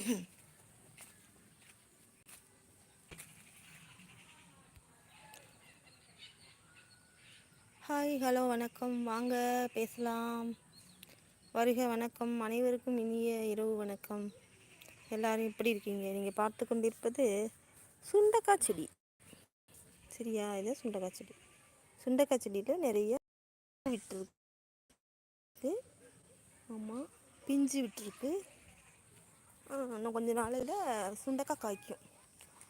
Hi hello வணக்கம். வாங்க பேசலாம். வருக வணக்கம். அனைவருக்கும் இனிய இரவு வணக்கம். எல்லாரும் எப்படி இருக்கீங்க? நீங்கள் பார்த்து கொண்டிருப்பது சுண்டக்காய் செடி. சரியா? இது சுண்டக்காய் செடி. சுண்டக்காய் செடியில் நிறைய விட்டுருக்கு. ஆமாம் பிஞ்சு விட்டுருக்கு. இன்னும் கொஞ்ச நாளில் சுண்டக்காய் காய்க்கும்.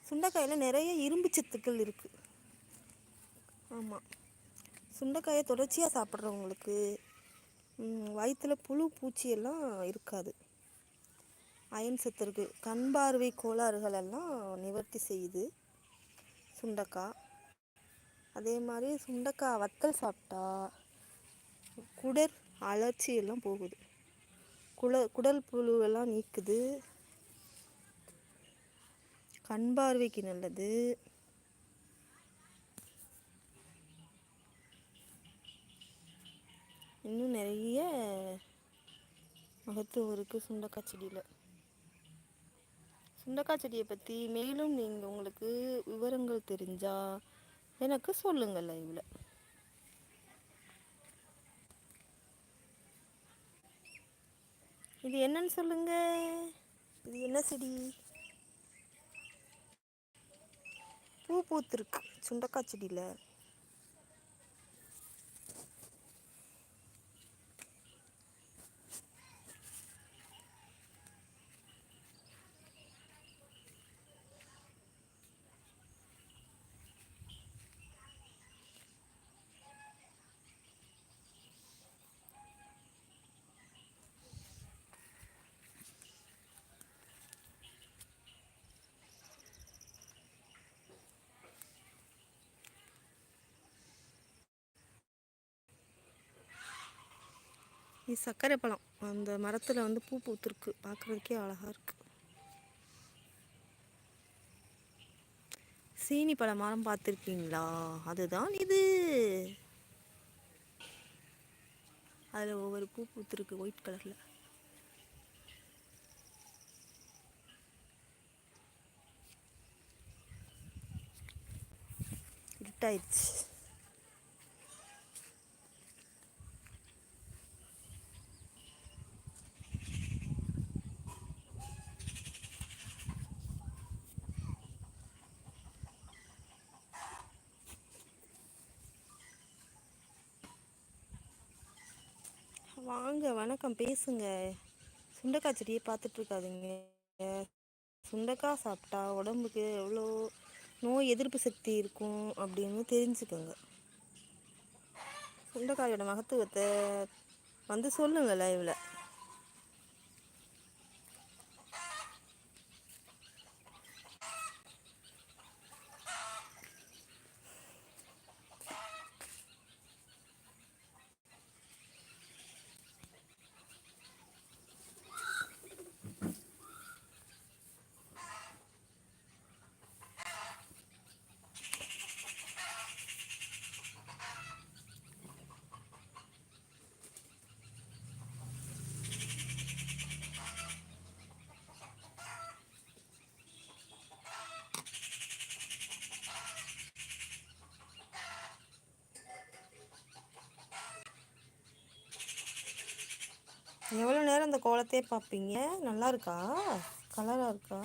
சுண்டைக்காயில் நிறைய இரும்பு சத்துக்கள் இருக்குது ஆமாம் சுண்டைக்காயை தொடர்ச்சியாக சாப்பிட்றவங்களுக்கு வயிற்றில் புழு பூச்சியெல்லாம் இருக்காது. அயன் சத்து இருக்குது கண் பார்வை கோளாறுகள் எல்லாம் நிவர்த்தி செய்யுது சுண்டக்காய். அதே மாதிரி சுண்டக்காய் வத்தல் சாப்பிட்டா குடல் அலர்ச்சி எல்லாம் போகுது. குல குடல் புழுவெல்லாம் நீக்குது. கண் பார்வைக்கு நல்லது. இன்னும் நிறைய மகத்துவம் இருக்குது சுண்டக்காய் செடியில். சுண்டக்காய் செடியை பற்றி மேலும் நீங்கள் உங்களுக்கு விவரங்கள் தெரிஞ்சால் எனக்கு சொல்லுங்கள் லைவில் இது என்னன்னு சொல்லுங்க. இது என்ன செடி? பூ பூத்துருக்கு. சுண்டக்காய் செடியில். இது சர்க்கரை பழம். அந்த மரத்தில் வந்து பூ பூத்துருக்கு. பார்க்குறதுக்கே அழகாக இருக்குது சீனி பழ மரம் பார்த்துருக்கீங்களா? அதுதான் இது. அதில் ஒவ்வொரு பூ பூத்துருக்கு ஒயிட் கலரில். இருட்டாயிடுச்சு. வாங்க வணக்கம். பேசுங்க. சுண்டக்காய் செடியை பார்த்துட்ருக்காதுங்க. சுண்டைக்காய் சாப்பிட்டா உடம்புக்கு எவ்வளோ நோய் எதிர்ப்பு சக்தி இருக்கும் அப்படின்னு தெரிஞ்சுக்கோங்க. சுண்டக்காயோட மகத்துவத்தை வந்து சொல்லுங்கள் லைவில் எவ்வளோ நேரம் அந்த கோலத்தையே பார்ப்பீங்க? நல்லா இருக்கா கலராக இருக்கா?